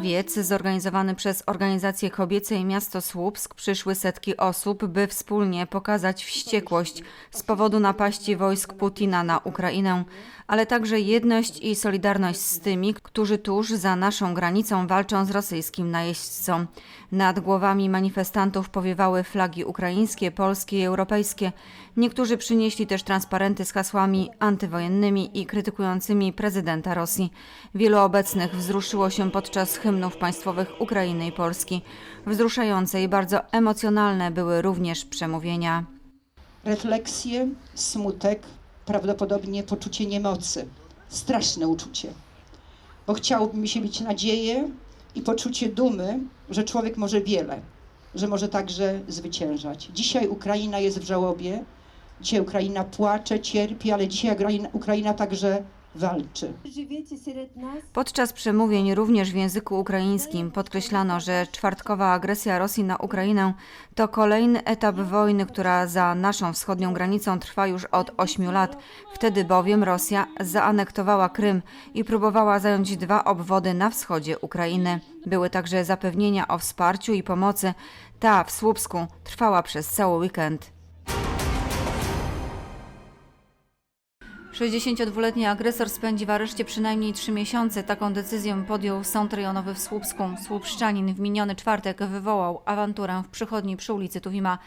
wiec zorganizowany przez organizację kobiece i miasto Słupsk przyszły setki osób, by wspólnie pokazać wściekłość z powodu napaści wojsk Putina na Ukrainę, ale także jedność i solidarność z tymi, którzy tuż za naszą granicą walczą z rosyjskim najeźdźcą. Nad głowami manifestantów powiewały flagi ukraińskie, polskie i europejskie. Niektórzy przynieśli też transparenty z hasłami antywojennymi i krytykującymi prezydenta Rosji. Wielu obecnych wzruszyło się podczas hymnów państwowych Ukrainy i Polski. Wzruszające i bardzo emocjonalne były również przemówienia. refleksje, smutek, prawdopodobnie poczucie niemocy. Straszne uczucie. Bo chciałoby mi się mieć nadzieję i poczucie dumy, że człowiek może wiele, że może także zwyciężać. Dzisiaj Ukraina jest w żałobie, dzisiaj Ukraina płacze, cierpi, ale dzisiaj Ukraina, także walczy. Podczas przemówień również w języku ukraińskim podkreślano, że czwartkowa agresja Rosji na Ukrainę to kolejny etap wojny, która za naszą wschodnią granicą trwa już od 8 lat. Wtedy bowiem Rosja zaanektowała Krym i próbowała zająć dwa obwody na wschodzie Ukrainy. Były także zapewnienia o wsparciu i pomocy. Ta w Słupsku trwała przez cały weekend. 62-letni agresor spędzi w areszcie przynajmniej 3 miesiące. Taką decyzję podjął sąd rejonowy w Słupsku. Słupszczanin w miniony czwartek wywołał awanturę w przychodni przy ulicy Tuwima.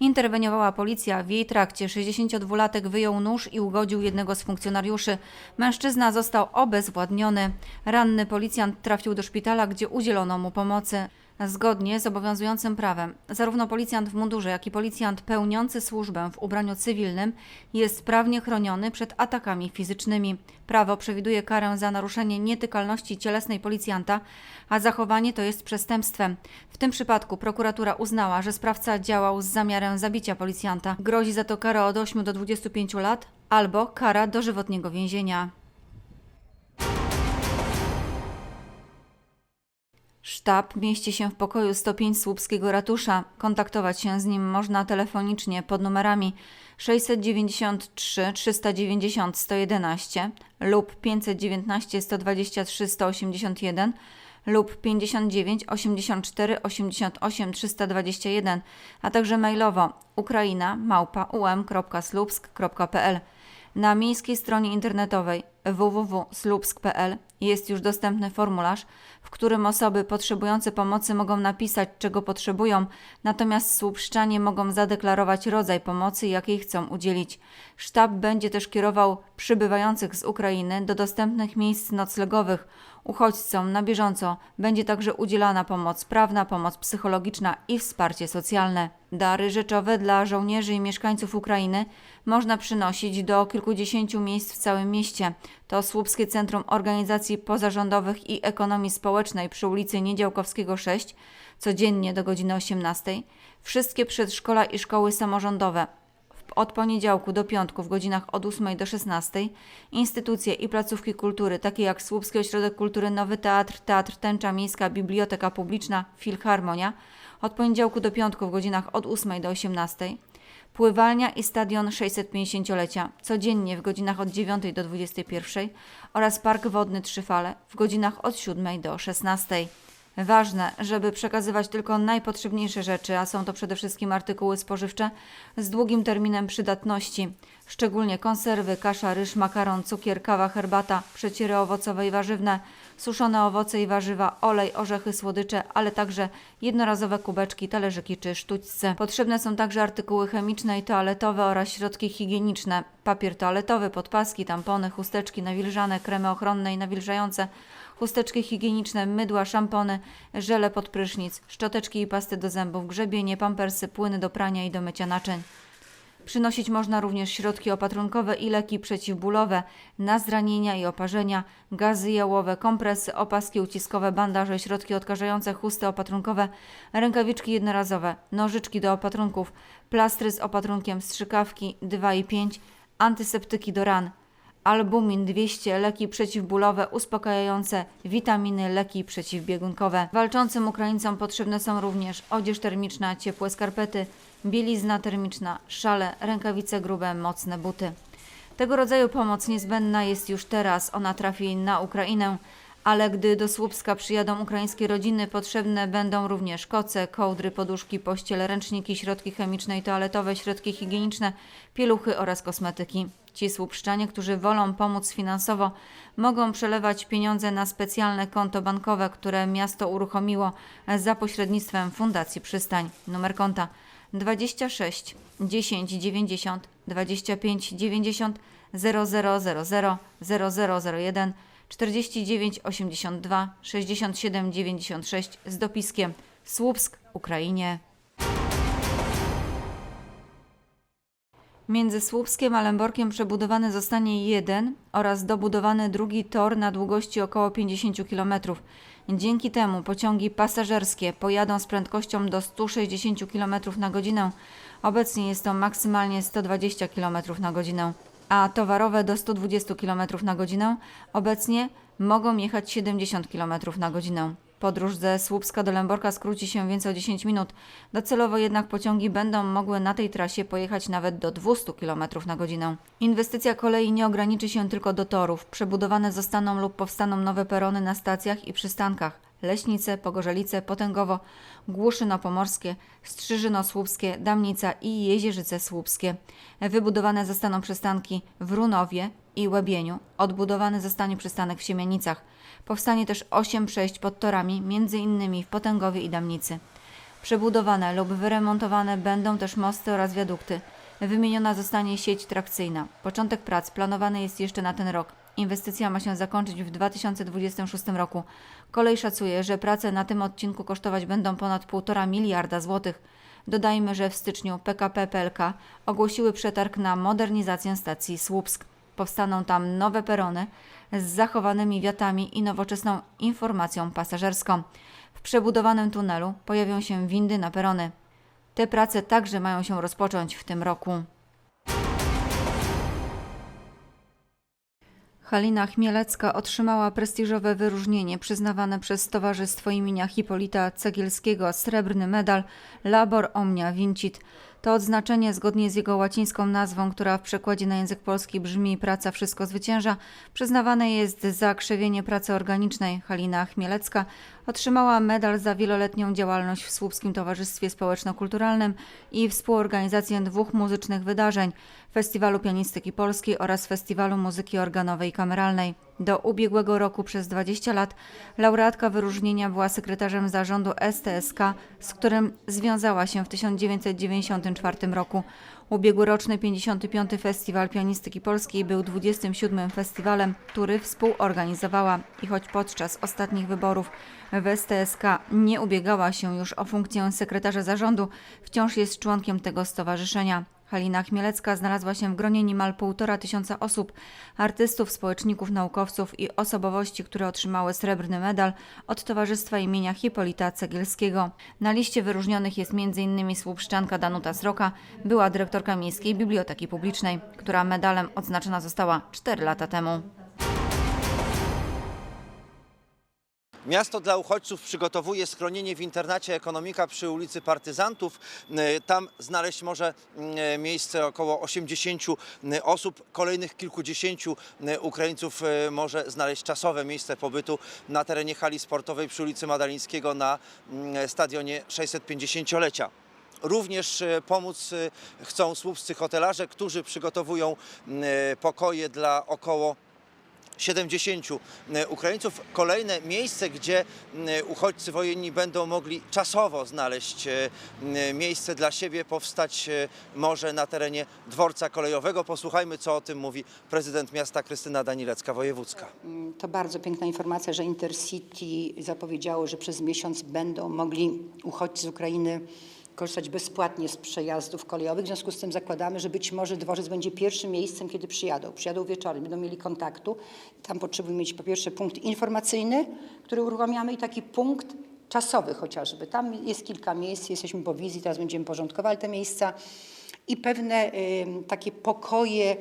Interweniowała policja. W jej trakcie 62-latek wyjął nóż i ugodził jednego z funkcjonariuszy. Mężczyzna został obezwładniony. Ranny policjant trafił do szpitala, gdzie udzielono mu pomocy. Zgodnie z obowiązującym prawem, zarówno policjant w mundurze, jak i policjant pełniący służbę w ubraniu cywilnym jest prawnie chroniony przed atakami fizycznymi. Prawo przewiduje karę za naruszenie nietykalności cielesnej policjanta, a zachowanie to jest przestępstwem. W tym przypadku prokuratura uznała, że sprawca działał z zamiarem zabicia policjanta. Grozi za to kara od 8 do 25 lat albo kara dożywotniego więzienia. Sztab mieści się w pokoju 105 Słupskiego Ratusza. Kontaktować się z nim można telefonicznie pod numerami 693 390 111 lub 519 123 181 lub 59 84 88 321, a także mailowo ukraina małpa um.slupsk.pl. Na miejskiej stronie internetowej www.slupsk.pl jest już dostępny formularz, w którym osoby potrzebujące pomocy mogą napisać, czego potrzebują, natomiast słupszczanie mogą zadeklarować rodzaj pomocy, jakiej chcą udzielić. Sztab będzie też kierował przybywających z Ukrainy do dostępnych miejsc noclegowych. Uchodźcom na bieżąco będzie także udzielana pomoc prawna, pomoc psychologiczna i wsparcie socjalne. Dary rzeczowe dla żołnierzy i mieszkańców Ukrainy można przynosić do kilkudziesięciu miejsc w całym mieście. To Słupskie Centrum Organizacji Pozarządowych i Ekonomii Społecznej przy ulicy Niedziałkowskiego 6, codziennie do godziny 18. Wszystkie przedszkola i szkoły samorządowe od poniedziałku do piątku w godzinach od 8 do 16. Instytucje i placówki kultury, takie jak Słupski Ośrodek Kultury Nowy Teatr, Teatr Tęcza Miejska, Biblioteka Publiczna, Filharmonia, od poniedziałku do piątku w godzinach od 8 do 18. Pływalnia i stadion 650-lecia codziennie w godzinach od 9 do 21 oraz Park Wodny Trzy Fale w godzinach od 7 do 16. Ważne, żeby przekazywać tylko najpotrzebniejsze rzeczy, a są to przede wszystkim artykuły spożywcze z długim terminem przydatności, szczególnie konserwy, kasza, ryż, makaron, cukier, kawa, herbata, przeciery owocowe i warzywne, suszone owoce i warzywa, olej, orzechy, słodycze, ale także jednorazowe kubeczki, talerzyki czy sztućce. Potrzebne są także artykuły chemiczne i toaletowe oraz środki higieniczne, papier toaletowy, podpaski, tampony, chusteczki nawilżane, kremy ochronne i nawilżające, chusteczki higieniczne, mydła, szampony, żele pod prysznic, szczoteczki i pasty do zębów, grzebienie, pampersy, płyny do prania i do mycia naczyń. Przynosić można również środki opatrunkowe i leki przeciwbólowe na zranienia i oparzenia, gazy jałowe, kompresy, opaski uciskowe, bandaże, środki odkażające, chusty opatrunkowe, rękawiczki jednorazowe, nożyczki do opatrunków, plastry z opatrunkiem, strzykawki 2 i 5, antyseptyki do ran, albumin 200, leki przeciwbólowe, uspokajające, witaminy, leki przeciwbiegunkowe. Walczącym Ukraińcom potrzebne są również odzież termiczna, ciepłe skarpety, bielizna termiczna, szale, rękawice grube, mocne buty. Tego rodzaju pomoc niezbędna jest już teraz. Ona trafi na Ukrainę, ale gdy do Słupska przyjadą ukraińskie rodziny, potrzebne będą również koce, kołdry, poduszki, pościele, ręczniki, środki chemiczne i toaletowe, środki higieniczne, pieluchy oraz kosmetyki. Ci słupszczanie, którzy wolą pomóc finansowo, mogą przelewać pieniądze na specjalne konto bankowe, które miasto uruchomiło za pośrednictwem Fundacji Przystań. Numer konta 26 10 90 25 90 0000 0001 49 82 67 96 z dopiskiem Słupsk, Ukrainie. Między Słupskiem a Lęborkiem przebudowany zostanie jeden oraz dobudowany drugi tor na długości około 50 km. Dzięki temu pociągi pasażerskie pojadą z prędkością do 160 km na godzinę. Obecnie jest to maksymalnie 120 km na godzinę, a towarowe do 120 km na godzinę. Obecnie mogą jechać 70 km na godzinę. Podróż ze Słupska do Lęborka skróci się więc o 10 minut. Docelowo jednak pociągi będą mogły na tej trasie pojechać nawet do 200 km na godzinę. Inwestycja kolei nie ograniczy się tylko do torów. Przebudowane zostaną lub powstaną nowe perony na stacjach i przystankach. Leśnice, Pogorzelice, Potęgowo, Głuszyno Pomorskie, Strzyżyno Słupskie, Damnica i Jezierzyce Słupskie. Wybudowane zostaną przystanki w Runowie i Łebieniu. Odbudowany zostanie przystanek w Siemienicach. Powstanie też osiem przejść pod torami, innymi w Potęgowie i Damnicy. Przebudowane lub wyremontowane będą też mosty oraz wiadukty. Wymieniona zostanie sieć trakcyjna. Początek prac planowany jest jeszcze na ten rok. Inwestycja ma się zakończyć w 2026 roku. Kolej szacuje, że prace na tym odcinku kosztować będą ponad 1,5 miliarda złotych. Dodajmy, że w styczniu PKP PLK ogłosiły przetarg na modernizację stacji Słupsk. Powstaną tam nowe perony z zachowanymi wiatami i nowoczesną informacją pasażerską. W przebudowanym tunelu pojawią się windy na perony. Te prace także mają się rozpocząć w tym roku. Halina Chmielecka otrzymała prestiżowe wyróżnienie przyznawane przez Towarzystwo imienia Hipolita Cegielskiego srebrny medal Labor Omnia Vincit. To odznaczenie zgodnie z jego łacińską nazwą, która w przekładzie na język polski brzmi Praca wszystko zwycięża, przyznawane jest za krzewienie pracy organicznej. Halina Chmielecka otrzymała medal za wieloletnią działalność w Słupskim Towarzystwie Społeczno-Kulturalnym i współorganizację dwóch muzycznych wydarzeń Festiwalu Pianistyki Polskiej oraz Festiwalu Muzyki Organowej i Kameralnej. Do ubiegłego roku przez 20 lat laureatka wyróżnienia była sekretarzem zarządu STSK, z którym związała się w 1994 roku. Ubiegłoroczny 55. Festiwal Pianistyki Polskiej był 27. festiwalem, który współorganizowała i choć podczas ostatnich wyborów w STSK nie ubiegała się już o funkcję sekretarza zarządu, wciąż jest członkiem tego stowarzyszenia. Halina Chmielecka znalazła się w gronie niemal półtora tysiąca osób, artystów, społeczników, naukowców i osobowości, które otrzymały srebrny medal od Towarzystwa imienia Hipolita Cegielskiego. Na liście wyróżnionych jest m.in. słupszczanka Danuta Sroka, była dyrektorka Miejskiej Biblioteki Publicznej, która medalem odznaczona została 4 lata temu. Miasto dla uchodźców przygotowuje schronienie w internacie Ekonomika przy ulicy Partyzantów. E, Tam znaleźć może e, miejsce około 80 osób. Kolejnych kilkudziesięciu e, Ukraińców e, może znaleźć czasowe miejsce pobytu na terenie hali sportowej przy ulicy Madalińskiego na mm, stadionie 650-lecia. Również pomóc chcą słupscy hotelarze, którzy przygotowują pokoje dla około 70 Ukraińców. Kolejne miejsce, gdzie m, uchodźcy wojenni będą mogli czasowo znaleźć e, miejsce dla siebie, powstać e, może na terenie dworca kolejowego. Posłuchajmy, co o tym mówi prezydent miasta Krystyna Danilecka-Wojewódzka. To bardzo piękna informacja, że Intercity zapowiedziało, że przez miesiąc będą mogli uchodźcy z Ukrainy korzystać bezpłatnie z przejazdów kolejowych. W związku z tym zakładamy, że być może dworzec będzie pierwszym miejscem, kiedy przyjadą. Przyjadą wieczorem, będą mieli kontaktu. Tam potrzebujemy mieć po pierwsze punkt informacyjny, który uruchamiamy i taki punkt czasowy chociażby. Tam jest kilka miejsc, jesteśmy po wizji, teraz będziemy porządkowali te miejsca i pewne ym, takie pokoje,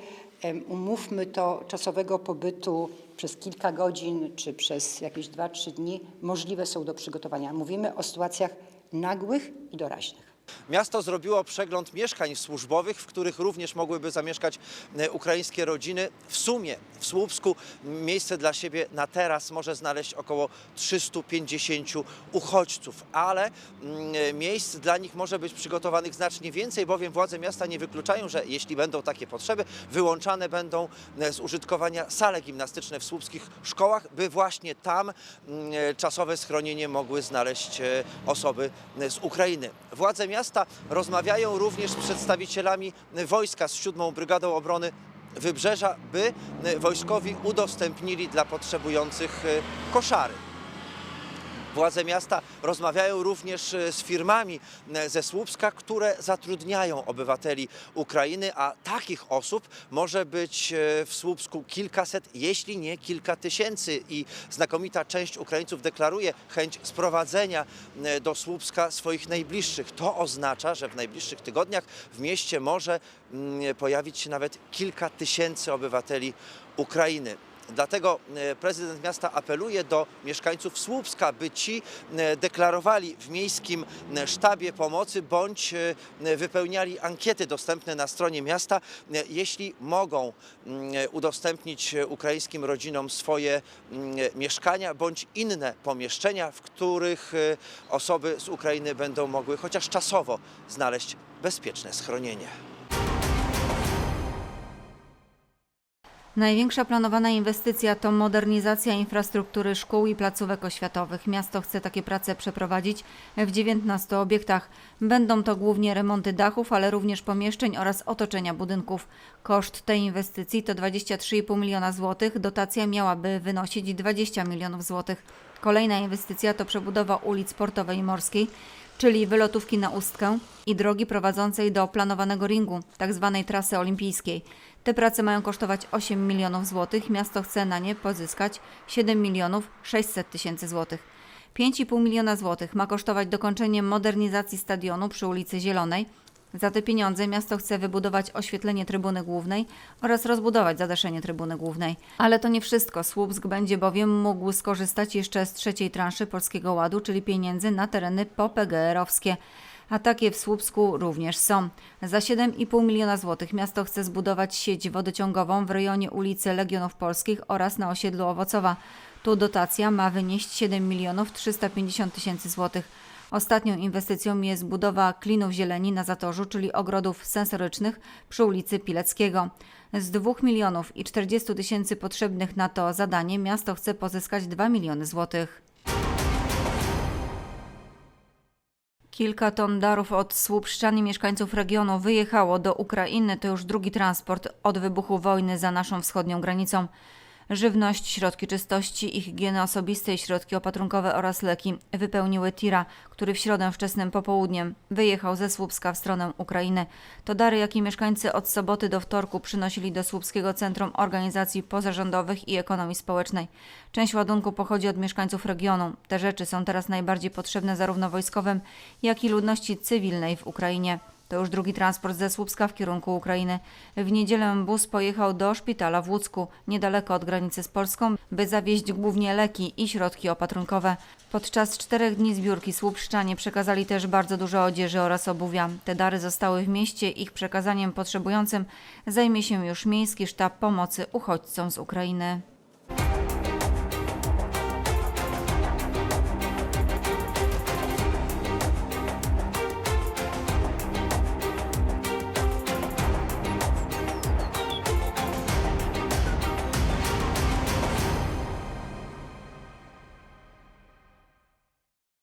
ym, umówmy to, czasowego pobytu przez kilka godzin czy przez jakieś 2-3 dni możliwe są do przygotowania. Mówimy o sytuacjach nagłych i doraźnych. Miasto zrobiło przegląd mieszkań służbowych, w których również mogłyby zamieszkać e, ukraińskie rodziny. W sumie w Słupsku miejsce dla siebie na teraz może znaleźć około 350 uchodźców, ale mm, e, miejsc dla nich może być przygotowanych znacznie więcej, bowiem władze miasta nie wykluczają, że jeśli będą takie potrzeby, wyłączane będą e, z użytkowania sale gimnastyczne w słupskich szkołach, by właśnie tam mm, czasowe schronienie mogły znaleźć osoby z Ukrainy. Władze miasta rozmawiają również z przedstawicielami wojska z 7 Brygadą Obrony Wybrzeża, by wojskowi udostępnili dla potrzebujących e, koszary. Władze miasta rozmawiają również e, z firmami e, ze Słupska, które zatrudniają obywateli Ukrainy, a takich osób może być e, w Słupsku kilkaset, jeśli nie kilka tysięcy. I znakomita część Ukraińców deklaruje chęć sprowadzenia do Słupska swoich najbliższych. To oznacza, że w najbliższych tygodniach w mieście może mm, pojawić się nawet kilka tysięcy obywateli Ukrainy. Dlatego e, prezydent miasta apeluje do mieszkańców Słupska, by ci e, deklarowali w miejskim e, sztabie pomocy bądź wypełniali ankiety dostępne na stronie miasta, jeśli mogą mm, udostępnić ukraińskim rodzinom swoje mm, mieszkania bądź inne pomieszczenia, w których osoby z Ukrainy będą mogły chociaż czasowo znaleźć bezpieczne schronienie. Największa planowana inwestycja to modernizacja infrastruktury szkół i placówek oświatowych. Miasto chce takie prace przeprowadzić w 19 obiektach. Będą to głównie remonty dachów, ale również pomieszczeń oraz otoczenia budynków. Koszt tej inwestycji to 23,5 miliona złotych. Dotacja miałaby wynosić 20 milionów złotych. Kolejna inwestycja to przebudowa ulic Portowej i Morskiej, czyli wylotówki na Ustkę i drogi prowadzącej do planowanego ringu, tzw. trasy olimpijskiej. Te prace mają kosztować 8 milionów złotych. Miasto chce na nie pozyskać 7 milionów 600 tysięcy złotych. 5,5 miliona złotych ma kosztować dokończenie modernizacji stadionu przy ulicy Zielonej. Za te pieniądze miasto chce wybudować oświetlenie trybuny głównej oraz rozbudować zadaszenie trybuny głównej. Ale to nie wszystko. Słupsk będzie bowiem mógł skorzystać jeszcze z trzeciej transzy Polskiego Ładu, czyli pieniędzy na tereny popGR-owskie a takie w Słupsku również są. Za 7,5 miliona złotych miasto chce zbudować sieć wodociągową w rejonie ulicy Legionów Polskich oraz na osiedlu Owocowa. Tu dotacja ma wynieść 7 milionów 350 tysięcy złotych. Ostatnią inwestycją jest budowa klinów zieleni na Zatorzu, czyli ogrodów sensorycznych przy ulicy Pileckiego. Z 2 milionów i 40 tysięcy potrzebnych na to zadanie miasto chce pozyskać 2 miliony złotych. Kilka ton darów od słupszczan i mieszkańców regionu wyjechało do Ukrainy. To już drugi transport od wybuchu wojny za naszą wschodnią granicą. Żywność, środki czystości i higieny osobistej, środki opatrunkowe oraz leki wypełniły tira, który w środę wczesnym popołudniem wyjechał ze Słupska w stronę Ukrainy. To dary, jakie mieszkańcy od soboty do wtorku przynosili do Słupskiego Centrum Organizacji Pozarządowych i Ekonomii Społecznej. Część ładunku pochodzi od mieszkańców regionu. Te rzeczy są teraz najbardziej potrzebne zarówno wojskowym, jak i ludności cywilnej w Ukrainie. To już drugi transport ze Słupska w kierunku Ukrainy. W niedzielę bus pojechał do szpitala w Łódzku, niedaleko od granicy z Polską, by zawieźć głównie leki i środki opatrunkowe. Podczas czterech dni zbiórki słupszczanie przekazali też bardzo dużo odzieży oraz obuwia. Te dary zostały w mieście. Ich przekazaniem potrzebującym zajmie się już Miejski Sztab Pomocy Uchodźcom z Ukrainy.